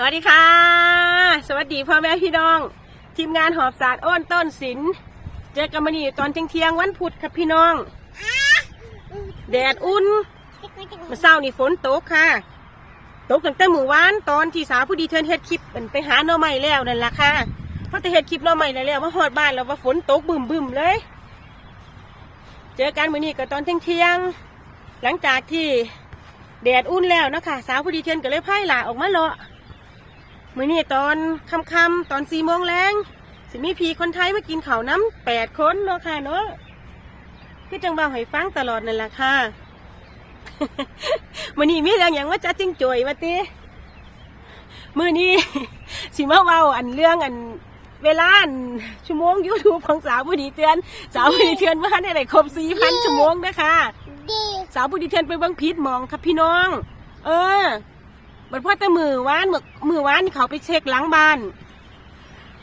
สวัสดีค่ะ สวัสดีพ่อแม่พี่น้อง ทีมงานหอบศาสตร์อ้นต้นศิลเจอกันมานี่ตอนเที่ยงๆวันพุธครับพี่น้อง แดดอุ่นมาเศร้านี่ฝนตกค่ะ ตกตั้งแต่มือวานตอนที่สาวผู้ดีเทินเฮ็ดคลิปเป็นไปหาหน่อไม้แล้วนั่นแหละค่ะเพราะแต่เฮ็ดคลิปหน่อไม้แล้วแล้วมาฮอดบ้านแล้วว่าฝนตกบึมๆเลย เจอกันมือนี้ก็ตอนเที่ยงๆหลังจากที่แดดอุ่นแล้วนะคะสาวผู้ดีเทินก็เลยพายหลาออกมาเลาะ มื้อนี้ตอนค่ำๆตอนสี่โมงแรงสิมีพีคนไทยมากินข้าวน้ำแปดคนเนาะค่ะเนาะคือจังบ่าวให้ฟังตลอดนั่นแหละค่ะมื้อนี้มีเรื่องอย่างว่าจะจิ้งจวยมาติมื้อนี้สิมาเว้าอันเรื่องอันเวลาอันชั่วโมง YouTube ของสาวผู้ดีเตือน สาวผู้ดีเตือนว่าได้ได้ครบ4,000ชั่วโมงนะคะดีสาวผู้ดีเตือนไปเบิ่งพิษมองครับพี่น้อง เออ บัดพ่อแต่มือวานมือมือวานเขาไปเช็คหลังบ้าน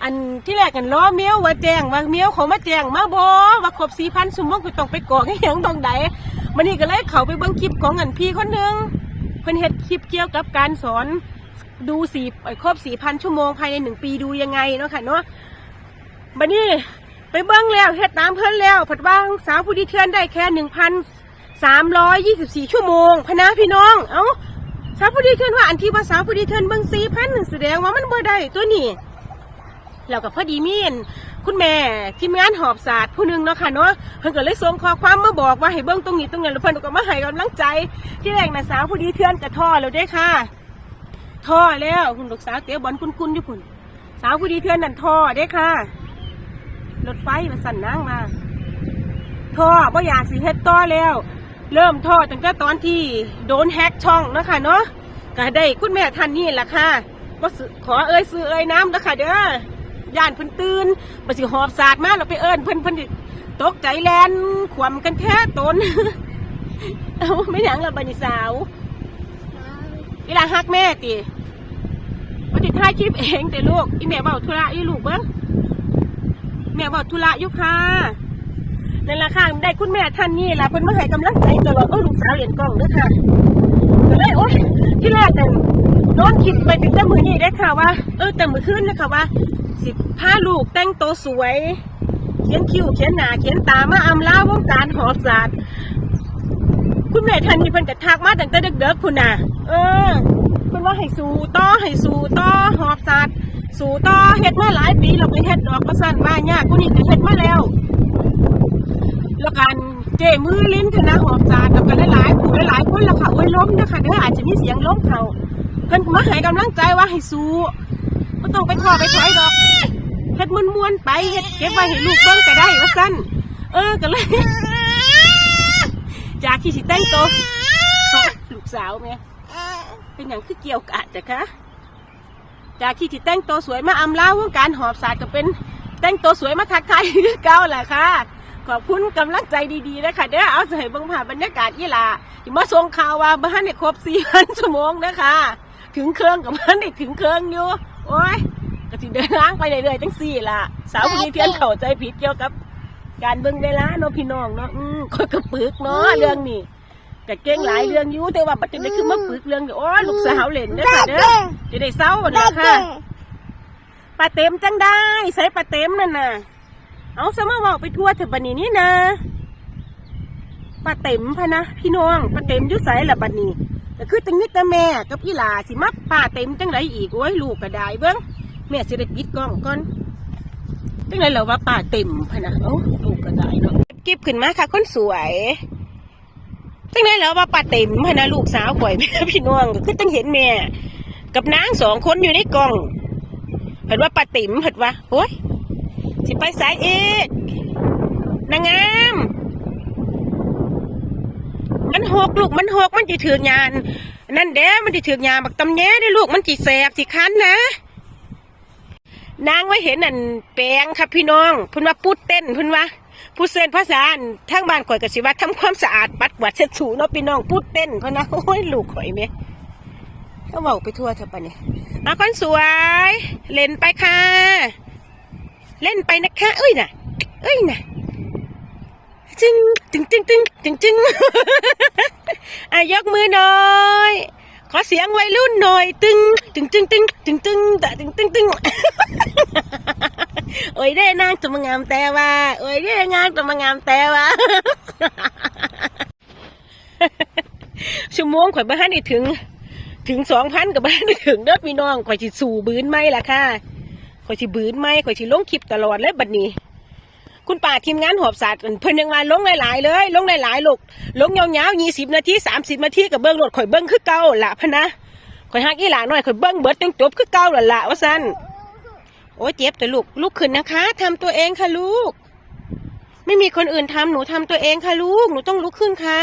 อันที่แรกกันล้อเมียวว่าแจ้งว่าเมียวเขามาแจ้งมาบอว่าครบสี่พันสมมติกูต้องไปกอกให้ยังตรงใดมันนี่ก็เลยเขาไปเบิ่งคลิปของอันพี่คนหนึ่งเพิ่นเฮ็ดคลิปเกี่ยวกับการสอนดูสี่ไอ้ครบสี่พันชั่วโมงภายในหนึ่งปีดูยังไงเนาะค่ะเนาะบัดนี้ไปเบิ่งแล้วเฮ็ดตามเพิ่นแล้วผัดว่าสาวผู้ดีเทือนได้แค่หนึ่งพันสามร้อยยี่สิบสี่ชั่วโมงพนะพี่น้อง เอ้า สาวผู้ดีเทินว่าอันที่ว่าสาวผู้ดีเทินเบิ่งสีพันหนึ่งแสดงว่ามันบ่ได้ตัวนี้แล้วก็พอดีมีนคุณแม่ทีมงานหอบศาสตร์ผู้หนึงเนาะค่ะเนาะเพิ่นก็เลยส่งข้อความมาบอกว่าให้เบิ่งตรงนี้ตรงนั้นแล้วเพิ่นก็มาให้กำลังใจ ที่แรกน่ะสาวผู้ดีเทินก็ท้อแล้วเด้ค่ะท้อแล้วคุณลูกสาวเต๋อบอลคุณๆอยู่พุ่นสาวผู้ดีเทินนั่นท้อเด้ค่ะรถไฟมาสั่นนางมาท้อบ่อยากสิเฮ็ดต่อแล้ว เริ่มทอดตั้งแต่ตอนที่โดนแฮกช่องนะคะเนาะก็ได้คุณแม่ท่านนี่แหละค่ะก็ขอเอ่ยซื้อเอ่ยน้ำนะคะเด้อย่านเพิ่นตื่นมาสิหอบศาสตร์มาเราไปเอิญเพิ่นเพิ่นตกใจแลนขวมกันแท้ตนเอาไม่หยังละบันิสาวเวลาฮักแม่ติวันที่ถ่ายคลิปเองแต่ลูกอีแม่เบาธุระอีลูกเบิ้งแม่เบาธุระยู่ค่ะ นั่นแหละค่ะได้คุณแม่ท่านนี่แหละเพิ่นมาให้กำลังใจตลอดโอ้ลูกสาวเหรียญกล้องเด้อค่ะก็เลยโอ้ยที่แรกนั่นโดนคิดไปถึงแต่มือนี้ได้ค่ะว่า เออแต่มือขึ้นนะคะว่า สิพาลูกแต่งโตสวย เขียนคิ้วเขียนหนาเขียนตามาอำลาวงการหอบศาสตร์คุณแม่ท่านนี้เพิ่นก็ทักมาตั้งแต่เด็กๆคุณน่ะ เออเพิ่นว่าให้สู่ต่อให้สู่ต่อหอบศาสตร์สู่ต่อเฮ็ดมาหลายปีเราไปเฮ็ดดอกประสันมายากกูนี่ก็เฮ็ดมาแล้ว แล้วการเจมือลิ้นคณะหอบจานกับกันหลายๆผู้หลายๆคนแล้วค่ะโอ้ยล้มนะคะเด้ออาจจะมีเสียงล้มเขาเพิ่นมาให้กำลังใจว่าให้สู้ไม่ต้องไปท้อไปถอยดอกเฮ็ดมวนๆไปเฮ็ดเก็บไว้ให้ลูกเบิ่งก็ได้ว่าซั่นเออก็เลย จากที่สิแต่งตัวลูกสาวแม่เป็นอย่างคือเกี่ยวกะจ้ะคะจากที่สิแต่งตัวสวยมาอำลาวงการหอบศาสตร์ก็เป็นแต่งตัวสวยมาทักทายเก่าแหละค่ะ ขอบคุณกำลังใจดีๆนะคะเด้อเอาใส่เบิ่งผ่านบรรยากาศยี่หลาที่มาส่งข่าวว่าบ้านเนี่ยครบสี่พันชั่วโมงนะคะ ถึงเครื่องกับบ้านนี่ถึงเครื่องอยู่โอ้ยก็สิเดินทางไปเรื่อยๆจังสี่ล่ะ สาวผู้นี้เทียนเข้าใจผิดเกี่ยวกับ การเบิ่งเวลาเนาะพี่น้องเนาะอืมคอยกระปึกเนาะเรื่องนี้ก็เก่งหลายเรื่องอยู่แต่ว่าปัจจุบันคือมาปึกเรื่องเดียวโอ้ยลูกสาวเล่นเด้อค่ะเด้อจะได้เศร้าเด้อค่ะปลาเต็มจังได้ใส่ปลาเต็มนั่นน่ะ เอาสมาบอกไปทั่วเถอะบันนี้นี่นะป้าเต็มพะนะพี่น้องป้าเต็มยุ่ใสละบันนี้ก็คือตังนิดแต่แม่กับพี่ลาสิมาป้าเต็มจังไรอีกโอ้ยลูกก็ได้เบิ้งแม่สิได้ปิดกล้องก่อนจังไรเรอว่าป้าเต็มพะนะเอ้าลูกก็ได้เนาะเก็บขึ้นมาค่ะคนสวยจังไรเรอว่าป้าเต็มพะนะลูกสาวข่อยแม่พี่น้องก็คือต้งเห็นแม่กับนางสองคนอยู่ในกล้องเห็นว่าป้าเต็มเห็นว่าโอ้ย สิไปสายเอกนางงาม มันหกลูกมันหกมันจีถือยานนั่นเด้มันจีถือยาบักตำแย่ได้ลูกมันจีแสบสิคันนะนางไว้เห็นอันแปลงครับพี่น้องพุ่นว่าพูดเต้นพุ่นว่าพูดเส้นภาษาอันทางบ้านข่อยกสิว่าทำความสะอาดปัดกวาดเช็ดถูเนาะพี่น้องพูดเต้นเพรานะโอ้ยลูกข่อยเมก็บอกไปทั่วเถอะปะเนี่ยมาคนสวย เล่นไปค่ะ เล่นไปนะคะ เอ้ยน่ะ เอ้ยน่ะจึงจึงจึงจึงจึงจึงอะยกมือหน่อย ขอเสียงวัยรุ่นหน่อย ตึงตึงตึงตึงตึงตึงตะตึงตึงตึงโอ้ยได้นางตัวมงามแต่ว่าโอ้ยได้งานตัวมงามแต่ว่าชั่วโมงข่อยบ้านนี่ถึง ถึงสองพันกับบ้านถึงเด้อพี่น้องข่อยสิสู่บืนไหมล่ะค่ะ ข่อยสิบืนไหมข่อยสิลงคลิปตลอดเลยบัดนี้ คุณป่าทีมงานหอบศาสตร์เพิ่นยังมาลงหลายๆเลย ลงหลายๆลูกลงยาวๆยี่สิบนาทีสามสิบนาทีกับเบิ้งรถข่อยเบิ้งคือเก่าละพะนะข่อยหักอีหลาหน่อยข่อยเบิ้งเบิดจังจบคือเก่าละละว่าซั่นโอ้เจ็บแต่ลูกลูกขึ้นนะคะทำตัวเองค่ะลูก ไม่มีคนอื่นทำหนูทำตัวเองค่ะลูกหนูต้องลุกขึ้นค่ะ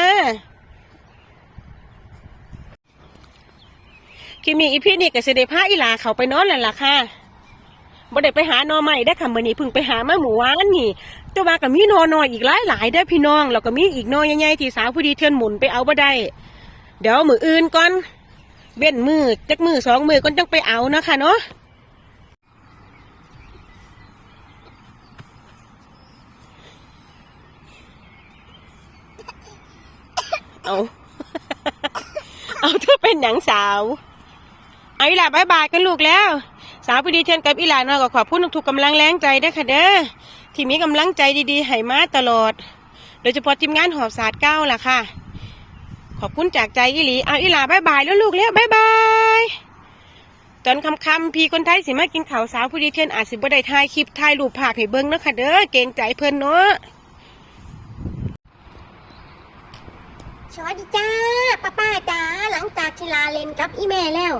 คิมีอีพี่นี่กับเสด็จพาอีหลาเขาไปนอนแล้วล่ะค่ะ บ่ได้ไปหาหนอใหม่ได้ค่ะมื้อนี้เพิ่งไปหามาหมู่วานนี่แต่ว่าก็มีหนอน้อยอีกหลายหลายๆเด้อพี่น้องแล้วก็มีอีกหนอใหญ่ๆที่สาวผู้ดีเทือนหมุนไปเอาบ่ได้ เดี๋ยวมืออื่นก่อนเว้นมือจักมือสองมือก่อนจังไปเอานะคะเนาะเอา เอาเธอเป็นหนังสาว เอาล่าบายบายกันลูกแล้วาวพอดีเชิญกับอีหลาน้อยก็ขอบคุณทุกกำลังแรงใจเด้ค่ะเด้อที่มีกำลังใจดีๆให้มาตลอด โดยเฉพาะทีมงานหอบศาสตร์เก้าล่ะค่ะ ขอบคุณจากใจอีหลีเอาอีหลาบายบายแล้วลูกแล้วบายบายตอนคำๆพี่คนไทยสิมากินข้าวสาวพอดีเชิญอาจสิบ่ได้ถ่ายคลิปถ่ายรูปภาพให้เบิ่งเนาะค่ะเด้อเกรงใจเพิ่นเนาะสวัสดีจ้าป้าป้าจ้าหลังจากที่ลาเล่นกับอีแม่แล้ว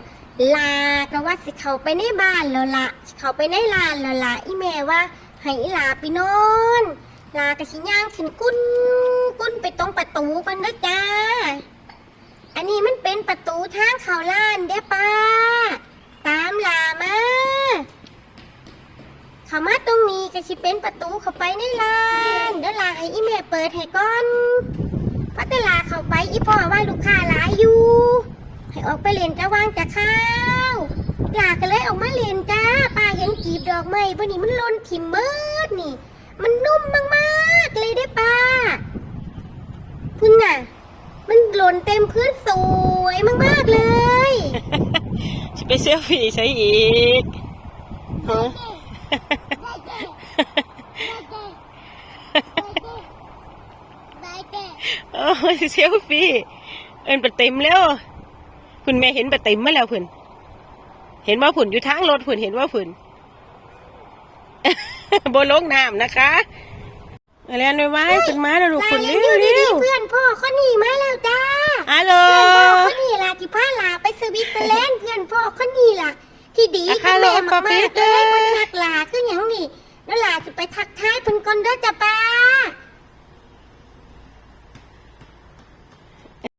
ลาก็ว่าสิเขาไปในบ้านแล้วละเขาไปในลานแล้วละอีแม่ว่าให้อีลาไปนอนลากระชิย่างขึ้นกุ้นกุ้นไปตรงประตูกันนะจ้า อันนี้มันเป็นประตูทางเข้าล้านเด้อป้า ตามลามาเขามาตรงนี้ก็สิเป็นประตูเขาไปในลานเดี๋ยวลาให้อีแม่เปิดให้ก่อนพัตลาเขาไปอีพ่อว่าลูกค้าหลายอยู่ ออกไปเล่นจะวางจะข้าวหลาก็เลยออกมาเล่นจ้าป้าเห็นกีบดอกไม้พวกนี้มันหล่นถิ่มเมิดนี่ มันนุ่มมากๆเลยได้อป้าพุ่นน่ะ มันหล่นเต็มพื้นสวยมากๆเลยสิไปเซลฟี่ใช่อีกฮะโอ้ยเซลฟี่เอินไปเต็มแล้ว คุณแม่เห็นไปเต็มมาแล้วเพิ่นเห็นว่าผุ่นอยู่ทางรถผุ่นเห็นว่าผุ่นบนลงน้ำนะคะมาแล้วไว้ขึ้นมาแล้วลูกลาผุ่นเล่เร็นวอยู่เร็ดีวๆเพื่อนพ่อเขาหนีมาแล้วจ้าฮัลโหลเพื่อนพ่อเขาหนีล่ะที่พาลาไปสวิตเซอร์แลนด์เพื่อนพ่อเขาหนีล่ะ ที่ดีอะกับแม่ฮัลโหลมากปะปิ๊ๆดเลยเพิ่นทักลาคือหยังนี่แล้วลาจะไปทักทายเพิ่นก่อนเด้อจ้าป้า